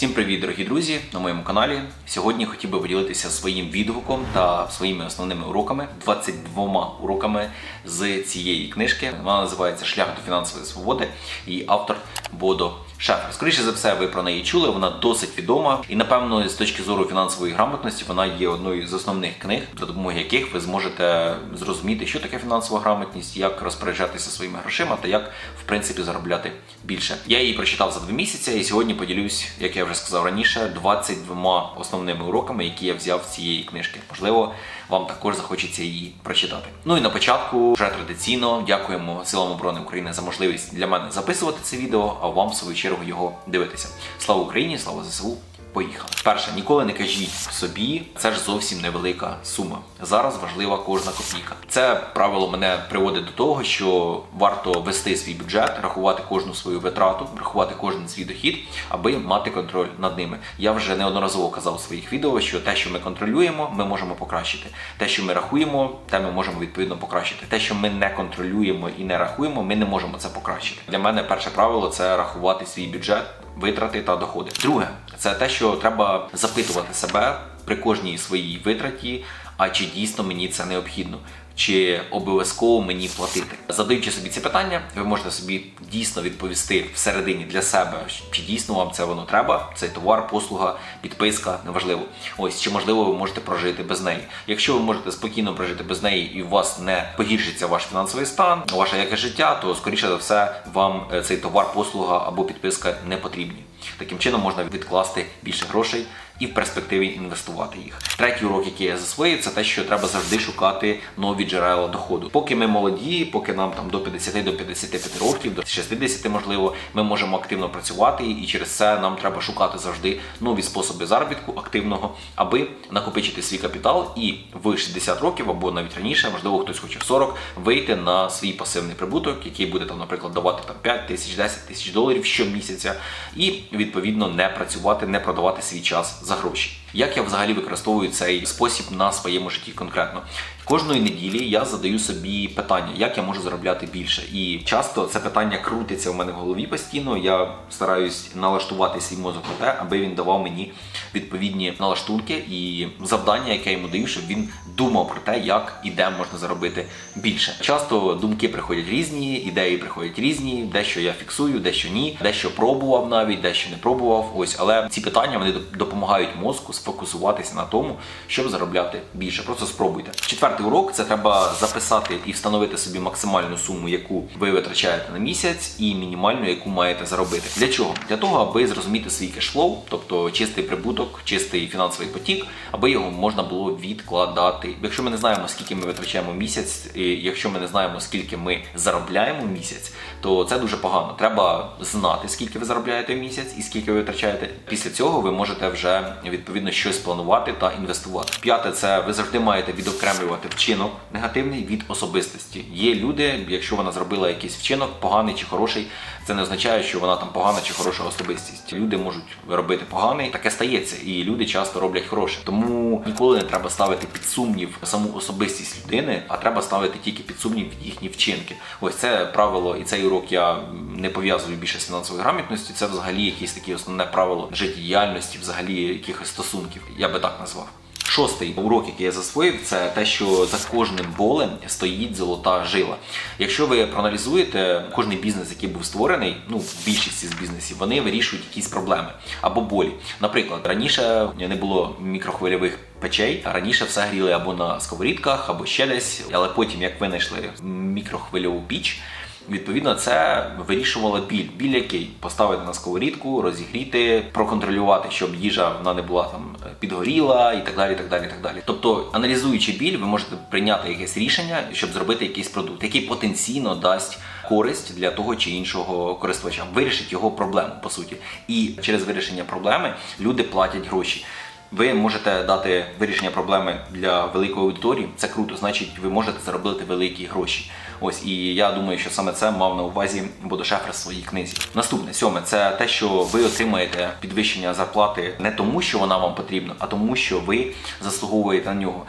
Всім привіт, дорогі друзі, на моєму каналі. Сьогодні хотів би поділитися своїм відгуком та своїми основними уроками, 22 уроками з цієї книжки. Вона називається Шлях до фінансової свободи. І автор Бодо Шефер. Скоріше за все, ви про неї чули. Вона досить відома, і напевно, з точки зору фінансової грамотності, вона є одною з основних книг, за допомогою яких ви зможете зрозуміти, що таке фінансова грамотність, як розпоряджатися своїми грошима та як в принципі заробляти більше. Я її прочитав за два місяці, і сьогодні поділюсь, як я вже сказав раніше, 22 основними уроками, які я взяв з цієї книжки. Можливо, вам також захочеться її прочитати. Ну і на початку вже традиційно дякуємо силам оборони України за можливість для мене записувати це відео, а вам в свою чергу його дивитися. Слава Україні, слава ЗСУ! Поїхали. Перше, ніколи не кажіть собі, це ж зовсім невелика сума. Зараз важлива кожна копійка. Це правило мене приводить до того, що варто вести свій бюджет, рахувати кожну свою витрату, рахувати кожен свій дохід, аби мати контроль над ними. Я вже неодноразово казав у своїх відео, що те, що ми контролюємо, ми можемо покращити. Те, що ми рахуємо, те ми можемо відповідно покращити. Те, що ми не контролюємо і не рахуємо, ми не можемо це покращити. Для мене перше правило це рахувати свій бюджет витрати та доходи. Друге, це те, що треба запитувати себе при кожній своїй витраті, а чи дійсно мені це необхідно. Чи обов'язково мені платити? Задаючи собі ці питання, ви можете собі дійсно відповісти всередині для себе, чи дійсно вам це воно треба, цей товар, послуга, підписка, неважливо. Ось чи можливо ви можете прожити без неї. Якщо ви можете спокійно прожити без неї і у вас не погіршиться ваш фінансовий стан, ваше якесь життя, то скоріше за все вам е, цей товар, послуга або підписка не потрібні. Таким чином можна відкласти більше грошей і в перспективі інвестувати їх. Третій урок, який я засвоїв, це те, що треба завжди шукати нові джерела доходу. Поки ми молоді, поки нам там до 50 до 55 років, до 60 можливо, ми можемо активно працювати, і через це нам треба шукати завжди нові способи заробітку активного, аби накопичити свій капітал і в 60 років або навіть раніше, можливо, хтось хоче в 40, вийти на свій пасивний прибуток, який буде там, наприклад, давати там 5 тисяч, 10 тисяч доларів щомісяця, і відповідно не працювати, не продавати свій час за гроші. Як я взагалі використовую цей спосіб на своєму житті конкретно? Кожної неділі я задаю собі питання, як я можу заробляти більше. І часто це питання крутиться у мене в голові постійно. Я стараюсь налаштувати свій мозок на те, аби він давав мені відповідні налаштунки і завдання, яке я йому даю, щоб він думав про те, як і де можна заробити більше. Часто думки приходять різні, ідеї приходять різні, дещо я фіксую, дещо ні, дещо пробував навіть, дещо не пробував. Ось, але ці питання вони допомагають мозку сфокусуватися на тому, щоб заробляти більше. Просто спробуйте. Четвертий урок це треба записати і встановити собі максимальну суму, яку ви витрачаєте на місяць, і мінімальну, яку маєте заробити. Для чого? Для того, аби зрозуміти свій кешфлоу, тобто чистий прибуток, чистий фінансовий потік, аби його можна було відкладати. Якщо ми не знаємо, скільки ми витрачаємо місяць, і якщо ми не знаємо, скільки ми заробляємо місяць, то це дуже погано. Треба знати, скільки ви заробляєте в місяць і скільки ви витрачаєте. Після цього ви можете вже відповідно щось планувати та інвестувати. П'яте, це ви завжди маєте відокремлювати вчинок негативний від особистості. Є люди, якщо вона зробила якийсь вчинок, поганий чи хороший, це не означає, що вона там погана чи хороша особистість. Люди можуть робити поганий, таке стається, і люди часто роблять хороше. Тому ніколи не треба ставити під сумнів саму особистість людини, а треба ставити тільки під сумнів їхні вчинки. Ось це правило, і цей урок я не пов'язую більше з фінансовою грамотністю. Це взагалі якесь таке основне правило життєдіяльності, взагалі якихось стосунків. Я би так назвав. Шостий урок, який я засвоїв, це те, що за кожним болем стоїть золота жила. Якщо ви проаналізуєте кожний бізнес, який був створений, ну більшість з бізнесів, вони вирішують якісь проблеми або болі. Наприклад, раніше не було мікрохвильових печей, раніше все гріли або на сковорідках, або ще десь, але потім, як винайшли мікрохвильову піч. Відповідно, це вирішувало біль. Біль який поставити на сковорідку, розігріти, проконтролювати, щоб їжа вона не була там підгоріла і так далі. так далі, так далі. Тобто, аналізуючи біль, ви можете прийняти якесь рішення, щоб зробити якийсь продукт, який потенційно дасть користь для того чи іншого користувача, вирішить його проблему по суті. І через вирішення проблеми люди платять гроші. Ви можете дати вирішення проблеми для великої аудиторії. Це круто, значить, ви можете заробити великі гроші. Ось і я думаю, що саме це мав на увазі Бодошефер в своїй книзі. Наступне сьоме це те, що ви отримаєте підвищення зарплати не тому, що вона вам потрібна, а тому, що ви заслуговуєте на нього.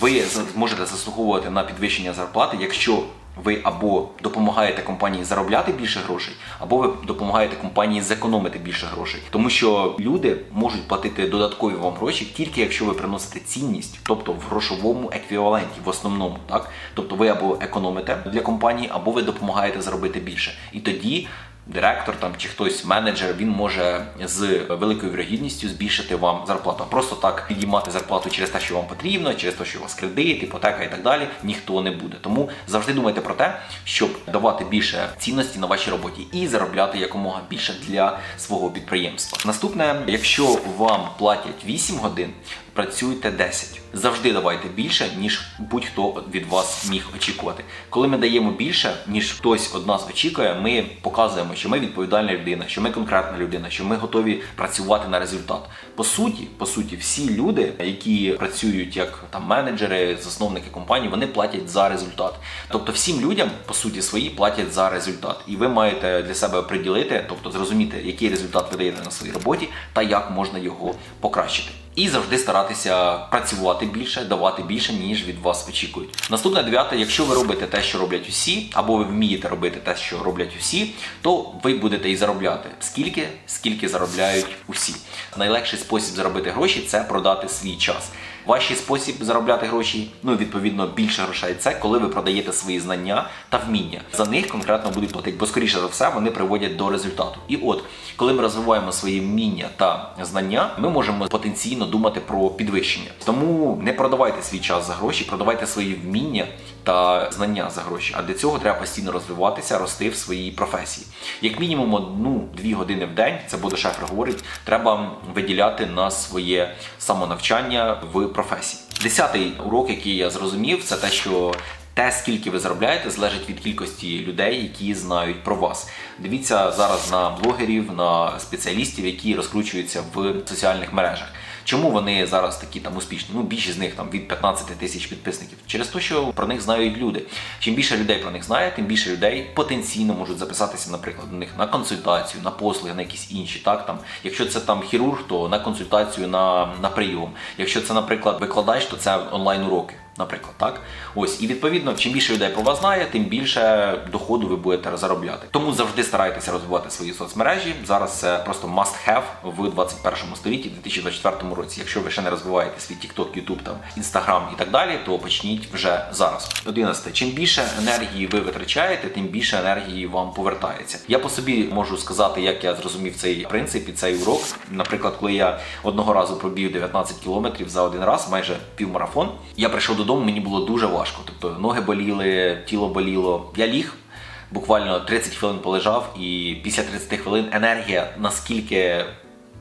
Ви можете заслуговувати на підвищення зарплати, якщо ви або допомагаєте компанії заробляти більше грошей, або ви допомагаєте компанії зекономити більше грошей. Тому що люди можуть платити додаткові вам гроші тільки якщо ви приносите цінність, тобто в грошовому еквіваленті, в основному, так тобто ви або економите для компанії, або ви допомагаєте заробити більше. І тоді директор там чи хтось менеджер він може з великою вірогідністю збільшити вам зарплату. Просто так підіймати зарплату через те, що вам потрібно, через те, що у вас кредит, іпотека і так далі, ніхто не буде. Тому завжди думайте про те, щоб давати більше цінності на вашій роботі і заробляти якомога більше для свого підприємства. Наступне, якщо вам платять 8 годин, працюйте 10. Завжди давайте більше, ніж будь-хто від вас міг очікувати. Коли ми даємо більше, ніж хтось від нас очікує, ми показуємо, що ми відповідальна людина, що ми конкретна людина, що ми готові працювати на результат. По суті, по суті, всі люди, які працюють як там менеджери, засновники компаній, вони платять за результат. Тобто всім людям, по суті, свої платять за результат. І ви маєте для себе приділити, тобто зрозуміти, який результат ви даєте на своїй роботі та як можна його покращити. І завжди старатися працювати більше, давати більше, ніж від вас очікують. Наступне дев'яте, якщо ви робите те, що роблять усі, або ви вмієте робити те, що роблять усі, то ви будете і заробляти скільки, скільки заробляють усі. Найлегший спосіб заробити гроші це продати свій час. Ваший спосіб заробляти гроші, ну відповідно більше грошей, це коли ви продаєте свої знання та вміння. За них конкретно будуть платити, бо скоріше за все вони приводять до результату. І от, коли ми розвиваємо свої вміння та знання, ми можемо потенційно думати про підвищення. Тому не продавайте свій час за гроші, продавайте свої вміння та знання за гроші. А для цього треба постійно розвиватися, рости в своїй професії. Як мінімум одну-дві години в день, це буде шеф говорить, треба виділяти на своє самонавчання в професії. Десятий урок, який я зрозумів, це те, що те, скільки ви заробляєте, залежить від кількості людей, які знають про вас. Дивіться зараз на блогерів, на спеціалістів, які розкручуються в соціальних мережах. Чому вони зараз такі там успішні? Ну, більшість з них там від 15 тисяч підписників. Через те, що про них знають люди. Чим більше людей про них знає, тим більше людей потенційно можуть записатися, наприклад, до них на консультацію, на послуги, на якісь інші. Так там, якщо це там хірург, то на консультацію на, на прийом. Якщо це, наприклад, викладач, то це онлайн уроки. Наприклад, так ось і відповідно, чим більше людей про вас знає, тим більше доходу ви будете заробляти. Тому завжди старайтеся розвивати свої соцмережі. Зараз це просто must have в 21 столітті, 2024 році. Якщо ви ще не розвиваєте свій TikTok, YouTube, там Instagram і так далі, то почніть вже зараз. 11. Чим більше енергії ви витрачаєте, тим більше енергії вам повертається. Я по собі можу сказати, як я зрозумів цей принцип і цей урок. Наприклад, коли я одного разу пробіг 19 кілометрів за один раз, майже півмарафон, я прийшов додому, мені було дуже важко. Тобто ноги боліли, тіло боліло. Я ліг. Буквально 30 хвилин полежав, і після 30 хвилин енергія наскільки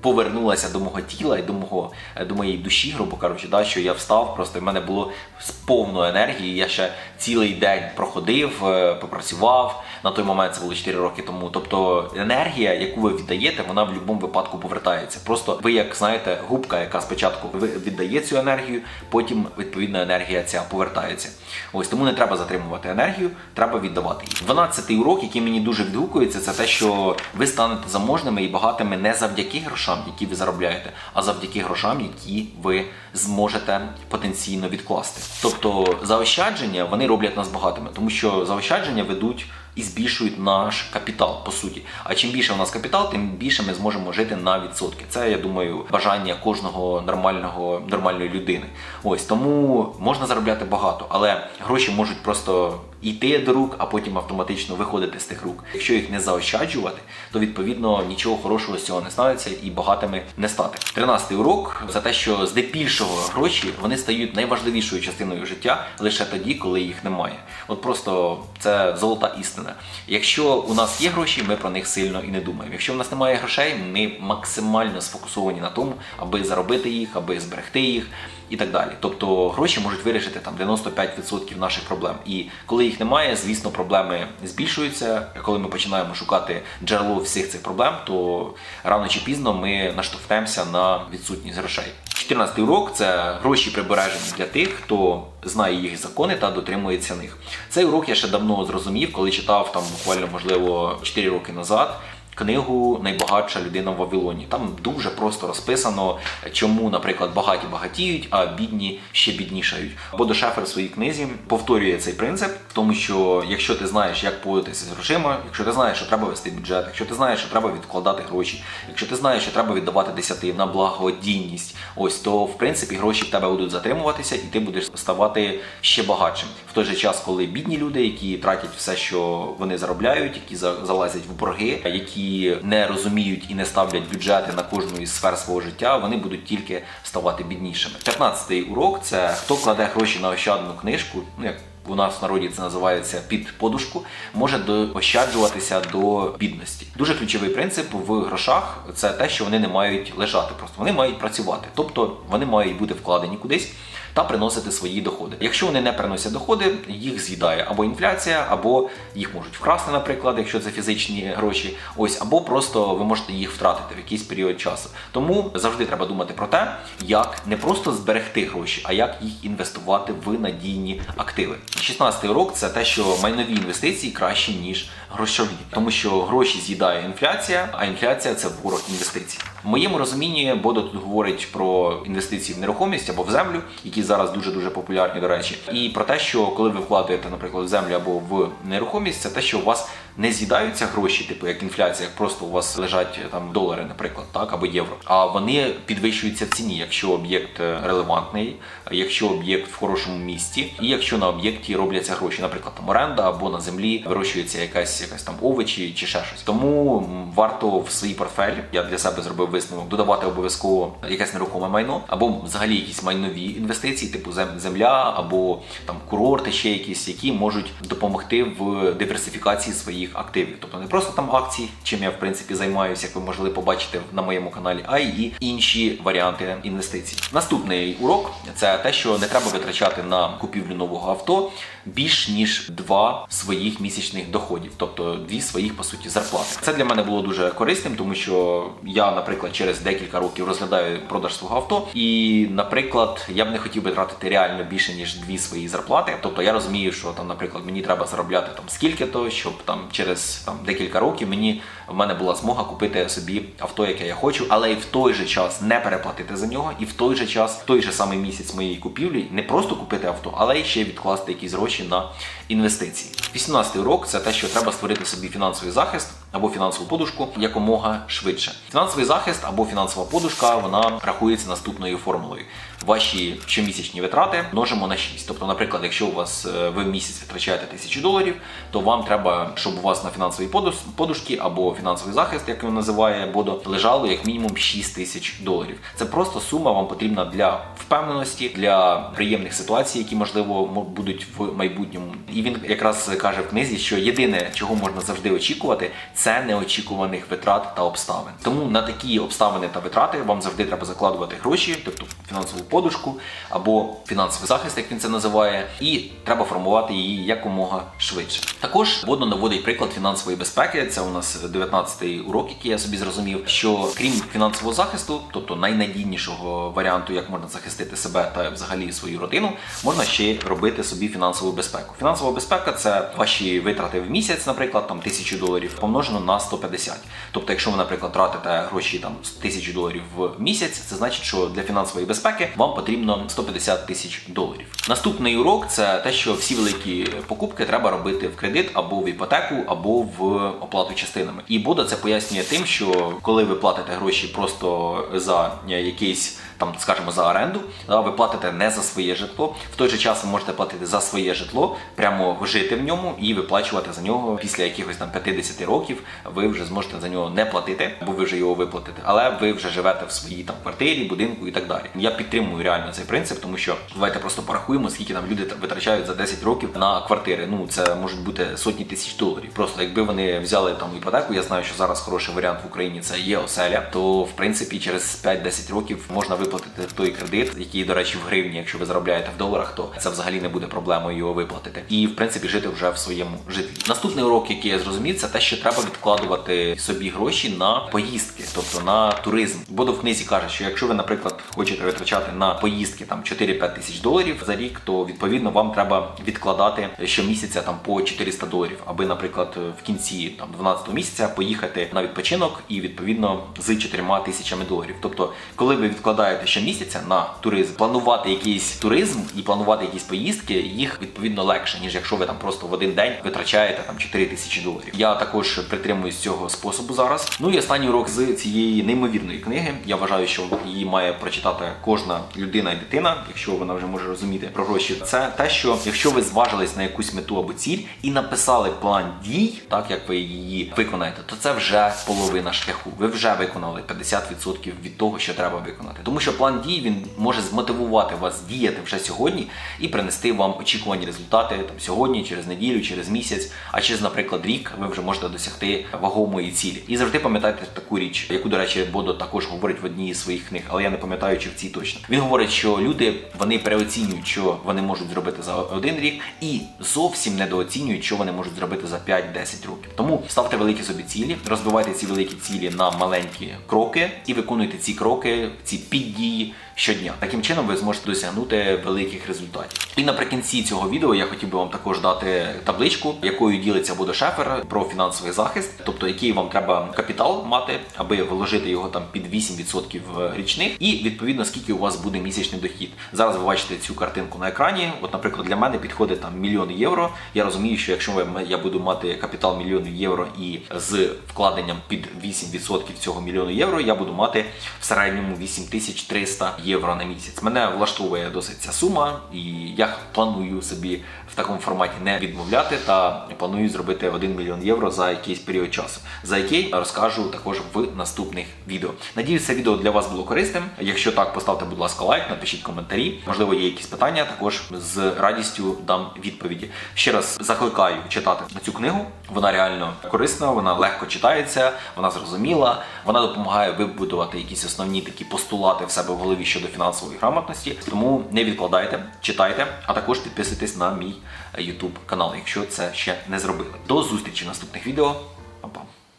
повернулася до мого тіла і до мого до моєї душі, грубо кажучи, да, що я встав, просто в мене було з повної енергії. Я ще цілий день проходив, е, попрацював. На той момент це було 4 роки тому. Тобто енергія, яку ви віддаєте, вона в будь-якому випадку повертається. Просто ви, як знаєте, губка, яка спочатку віддає цю енергію, потім відповідно енергія ця повертається. Ось тому не треба затримувати енергію, треба віддавати її. 12-й урок, який мені дуже відгукується, це те, що ви станете заможними і багатими не завдяки грошам, які ви заробляєте, а завдяки грошам, які ви зможете потенційно відкласти. Тобто заощадження вони роблять нас багатими, тому що заощадження ведуть і збільшують наш капітал, по суті. А чим більше у нас капітал, тим більше ми зможемо жити на відсотки. Це, я думаю, бажання кожного нормального нормальної людини. Ось тому можна заробляти багато, але гроші можуть просто йти до рук, а потім автоматично виходити з тих рук. Якщо їх не заощаджувати, то відповідно нічого хорошого з цього не станеться і багатими не стати. Тринадцятий урок за те, що здебільшого гроші вони стають найважливішою частиною життя лише тоді, коли їх немає. От просто це золота істина. Якщо у нас є гроші, ми про них сильно і не думаємо. Якщо в нас немає грошей, ми максимально сфокусовані на тому, аби заробити їх, аби зберегти їх і так далі. Тобто гроші можуть вирішити там 95% наших проблем. І коли їх немає, звісно, проблеми збільшуються. Коли ми починаємо шукати джерело всіх цих проблем, то рано чи пізно ми наштовхнемося на відсутність грошей. 14 урок це гроші прибережені для тих, хто знає їх закони та дотримується них. Цей урок я ще давно зрозумів, коли читав там буквально можливо 4 роки назад. Книгу Найбагатша людина в Вавилоні. Там дуже просто розписано, чому, наприклад, багаті багатіють, а бідні ще біднішають. Бодо Шефер в своїй книзі повторює цей принцип, в тому що якщо ти знаєш, як поводитися з грошима, якщо ти знаєш, що треба вести бюджет, якщо ти знаєш, що треба відкладати гроші, якщо ти знаєш, що треба віддавати десятин на благодійність, ось то в принципі гроші в тебе будуть затримуватися, і ти будеш ставати ще багатшим. В той же час, коли бідні люди, які тратять все, що вони заробляють, які за- залазять в борги, які не розуміють і не ставлять бюджети на кожну із сфер свого життя, вони будуть тільки ставати біднішими. 15-й урок це хто кладе гроші на ощадну книжку, ну як. У нас в народі це називається під подушку, може доощаджуватися до бідності. Дуже ключовий принцип в грошах це те, що вони не мають лежати, просто вони мають працювати, тобто вони мають бути вкладені кудись та приносити свої доходи. Якщо вони не приносять доходи, їх з'їдає або інфляція, або їх можуть вкрасти, наприклад, якщо це фізичні гроші, ось або просто ви можете їх втратити в якийсь період часу. Тому завжди треба думати про те, як не просто зберегти гроші, а як їх інвестувати в надійні активи. 16 урок це те, що майнові інвестиції кращі ніж грошові, тому що гроші з'їдає інфляція, а інфляція це ворог інвестицій. В моєму розумінні Бодо тут говорить про інвестиції в нерухомість або в землю, які зараз дуже дуже популярні, до речі, і про те, що коли ви вкладаєте, наприклад, в землю або в нерухомість, це те, що у вас не з'їдаються гроші, типу як інфляція, як просто у вас лежать там долари, наприклад, так або євро. А вони підвищуються в ціні, якщо об'єкт е, релевантний, якщо об'єкт в хорошому місті, і якщо на об'єкті робляться гроші, наприклад, там оренда або на землі вирощується якась якась там овочі чи ще щось. Тому варто в свій портфель, я для себе зробив висновок, додавати обов'язково якесь нерухоме майно, або взагалі якісь майнові інвестиції, типу зем- земля або там курорти, ще якісь, які можуть допомогти в диверсифікації своїх активів. Тобто не просто там акції, чим я в принципі займаюся, як ви могли побачити на моєму каналі, а й інші варіанти інвестицій. Наступний урок це те, що не треба витрачати на купівлю нового авто більш ніж два своїх місячних доходів, тобто дві своїх по суті зарплати. Це для мене було дуже корисним, тому що я, наприклад, через декілька років розглядаю продаж свого авто, і, наприклад, я б не хотів би тратити реально більше ніж дві свої зарплати. Тобто я розумію, що там, наприклад, мені треба заробляти там скільки то, щоб там через там декілька років мені в мене була змога купити собі авто, яке я хочу, але і в той же час не переплатити за нього, і в той же час, в той же самий місяць моєї купівлі, не просто купити авто, але й ще відкласти якісь гроші на інвестиції. 18 урок це те, що треба створити собі фінансовий захист або фінансову подушку якомога швидше. Фінансовий захист або фінансова подушка вона рахується наступною формулою. Ваші щомісячні витрати множимо на 6. Тобто, наприклад, якщо у вас е, ви в місяць витрачаєте 1000 доларів, то вам треба, щоб у вас на фінансовій подушці або фінансовий захист, як він називає Бодо, лежало як мінімум 6 тисяч доларів. Це просто сума вам потрібна для впевненості, для приємних ситуацій, які можливо будуть в майбутньому. І він якраз каже в книзі, що єдине, чого можна завжди очікувати, це неочікуваних витрат та обставин. Тому на такі обставини та витрати вам завжди треба закладувати гроші, тобто фінансову подушку або фінансовий захист, як він це називає, і треба формувати її якомога швидше. Також Бодно наводить приклад фінансової безпеки. Це у нас 19-й урок, який я собі зрозумів, що крім фінансового захисту, тобто найнадійнішого варіанту, як можна захистити себе та взагалі свою родину, можна ще робити собі фінансову безпеку. Фінансова безпека це ваші витрати в місяць, наприклад, там тисячу доларів помножено на 150. Тобто, якщо ви, наприклад, тратите гроші там тисячу доларів в місяць, це значить, що для фінансової безпеки вам потрібно 150 тисяч доларів. Наступний урок це те, що всі великі покупки треба робити в кредит або в іпотеку, або в оплату частинами. І Бода це пояснює тим, що коли ви платите гроші просто за якийсь там, скажімо, за оренду, да, ви платите не за своє житло. В той же час ви можете платити за своє житло, прямо жити в ньому і виплачувати за нього після якихось там 50 років. Ви вже зможете за нього не платити, бо ви вже його виплатите, але ви вже живете в своїй там квартирі, будинку і так далі. Я підтримую реально цей принцип, тому що давайте просто порахуємо, скільки там люди витрачають за 10 років на квартири. Ну це можуть бути сотні тисяч доларів. Просто якби вони взяли там іпотеку, я знаю, що зараз хороший варіант в Україні це є оселя, то в принципі через 5-10 років можна виплатити той кредит, який, до речі, в гривні, якщо ви заробляєте в доларах, то це взагалі не буде проблемою його виплатити. І в принципі жити вже в своєму житлі. Наступний урок, який я зрозумів, це те, що треба відкладувати собі гроші на поїздки, тобто на туризм. Бо в книзі каже, що якщо ви, наприклад, хочете витрачати на поїздки там 4-5 тисяч доларів за рік, то відповідно вам треба відкладати щомісяця там по 400 доларів, аби, наприклад, в кінці там 12 місяця поїхати на відпочинок і відповідно з 4 тисячами доларів. Тобто, коли ви відкладаєте щомісяця на туризм, планувати якийсь туризм і планувати якісь поїздки, їх відповідно легше, ніж якщо ви там просто в один день витрачаєте там 4 тисячі доларів. Я також притримуюсь цього способу зараз. Ну і останній урок з цієї неймовірної книги. Я вважаю, що її має прочитати кожна людина і дитина, якщо вона вже може розуміти про гроші. Це те, що якщо ви зважились на якусь мету або ціль і написали план дій, так як ви її виконаєте, то це вже половина шляху. Ви вже виконали 50% від того, що треба виконати. Тому що план дій він може змотивувати вас діяти вже сьогодні і принести вам очікувані результати там сьогодні, через неділю, через місяць, а через, наприклад, рік ви вже можете досягти вагомої цілі. І завжди пам'ятайте таку річ, яку, до речі, Бодо також говорить в одній із своїх книг, але я не пам'ятаю, чи в цій точно. Він говорить, що люди вони переоцінюють, що вони можуть зробити за один рік, і зовсім недооцінюють, що вони можуть зробити за 5-10 років. Тому ставте великі собі цілі, розбивайте ці великі цілі на маленькі кроки і виконуйте ці кроки, ці піддії щодня. Таким чином ви зможете досягнути великих результатів. І наприкінці цього відео я хотів би вам також дати табличку, якою ділиться Бодо Шефер про фінансовий захист, тобто який вам треба капітал мати, аби вложити його там під 8% річних, і відповідно скільки у вас буде місячний дохід. Зараз ви бачите цю картинку на екрані. От, наприклад, для мене підходить там мільйон євро. Я розумію, що якщо я буду мати капітал мільйон євро і з вкладенням під 8% цього мільйону євро, я буду мати в середньому 8300 євро на місяць. Мене влаштовує досить ця сума, і я планую собі в такому форматі не відмовляти та планую зробити 1 мільйон євро за якийсь період часу, за який розкажу також в наступних відео. Надіюсь, це відео для вас було корисним. Якщо так, поставте, будь ласка, лайк, напишіть коментарі. Можливо, є якісь питання. Також з радістю дам відповіді. Ще раз закликаю читати цю книгу. Вона реально корисна, вона легко читається, вона зрозуміла, вона допомагає вибудувати якісь основні такі постулати в себе в голові щодо фінансової грамотності. Тому не відкладайте, читайте, а також підписуйтесь на мій YouTube канал, якщо це ще не зробили. До зустрічі в наступних відео. Па-па.